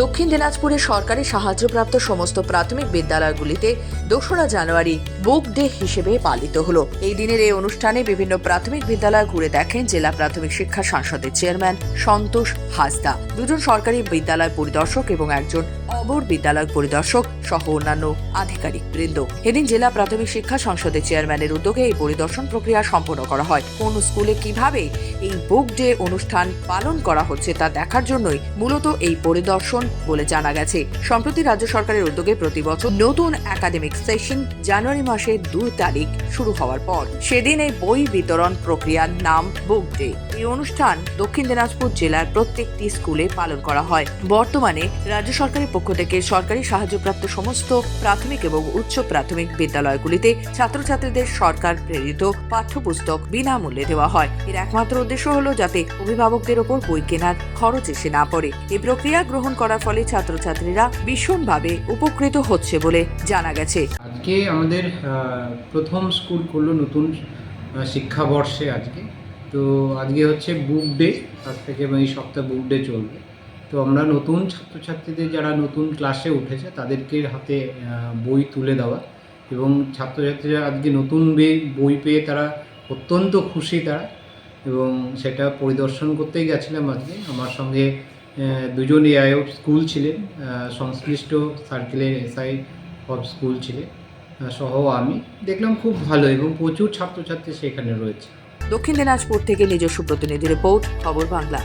দক্ষিণ দিনাজপুরে সরকারি সাহায্যপ্রাপ্ত সমস্ত প্রাথমিক বিদ্যালয়গুলিতে দোসরা জানুয়ারি বুক ডে হিসেবে পালিত হল। এই দিনের এই অনুষ্ঠানে বিভিন্ন প্রাথমিক বিদ্যালয় ঘুরে দেখেন জেলা প্রাথমিক শিক্ষা সংসদের চেয়ারম্যান সন্তোষ হাসদা। দুজন সরকারি বিদ্যালয় পরিদর্শক এবং একজন অবর বিদ্যালয় পরিদর্শক সহ অন্যান্য আধিকারিক বৃন্দ। এদিন জেলা প্রাথমিক শিক্ষা সংসদের চেয়ারম্যানের উদ্যোগে এই পরিদর্শন প্রক্রিয়া সম্পন্ন করা হয়। কোন স্কুলে কীভাবে এই বুক ডে অনুষ্ঠান পালন করা হচ্ছে তা দেখার জন্যই মূলত এই পরিদর্শন বলে জানা গেছে। সম্প্রতি রাজ্য সরকারের উদ্যোগে প্রতি বছর নতুন একাডেমিক সেশন জানুয়ারি মাসের দুই তারিখ শুরু হওয়ার পর সেদিন এই বই বিতরণ প্রক্রিয়ার নাম বুক ডে। এই অনুষ্ঠান দক্ষিণ দিনাজপুর জেলার প্রত্যেকটি স্কুলে পালন করা হয়। বর্তমানে রাজ্য সরকারের পক্ষ থেকে সরকারি সাহায্যপ্রাপ্ত সমস্ত প্রাথমিক এবং উচ্চ প্রাথমিক বিদ্যালয়গুলিতে ছাত্রছাত্রীদের সরকার প্রেরিত পাঠ্যপুস্তক বিনামূল্যে দেওয়া হয়। এর একমাত্র উদ্দেশ্য হলো যাতে অভিভাবকদের ওপর বই কেনার খরচ এসে না পড়ে। এই প্রক্রিয়া গ্রহণ করার ফলে ছাত্রছাত্রীরা ভীষণভাবে উপকৃত হচ্ছে বলে জানা গেছে। আজকে আমাদের প্রথম স্কুল করল নতুন শিক্ষাবর্ষে আজকে। তো আজকে হচ্ছে বুক ডে, আজ থেকে এবং এই সপ্তাহে বুক ডে চলবে। তো আমরা নতুন ছাত্রছাত্রীদের যারা নতুন ক্লাসে উঠেছে, তাদেরকে হাতে বই তুলে দেওয়া এবং ছাত্রছাত্রীরা আজকে নতুন বই পেয়ে তারা অত্যন্ত খুশি তারা এবং সেটা পরিদর্শন করতেই গেছিলাম আজকে। আমার সঙ্গে দুজন এআইও স্কুল ছিলেন সংশ্লিষ্ট সার্কেলের এসআই অফ স্কুল ছিলেন সহ আমি। দেখলাম খুব ভালো এবং প্রচুর ছাত্রছাত্রী সেখানে রয়েছে। দক্ষিণ দিনাজপুর থেকে নিজস্ব প্রতিনিধি রিপোর্ট খবর বাংলা।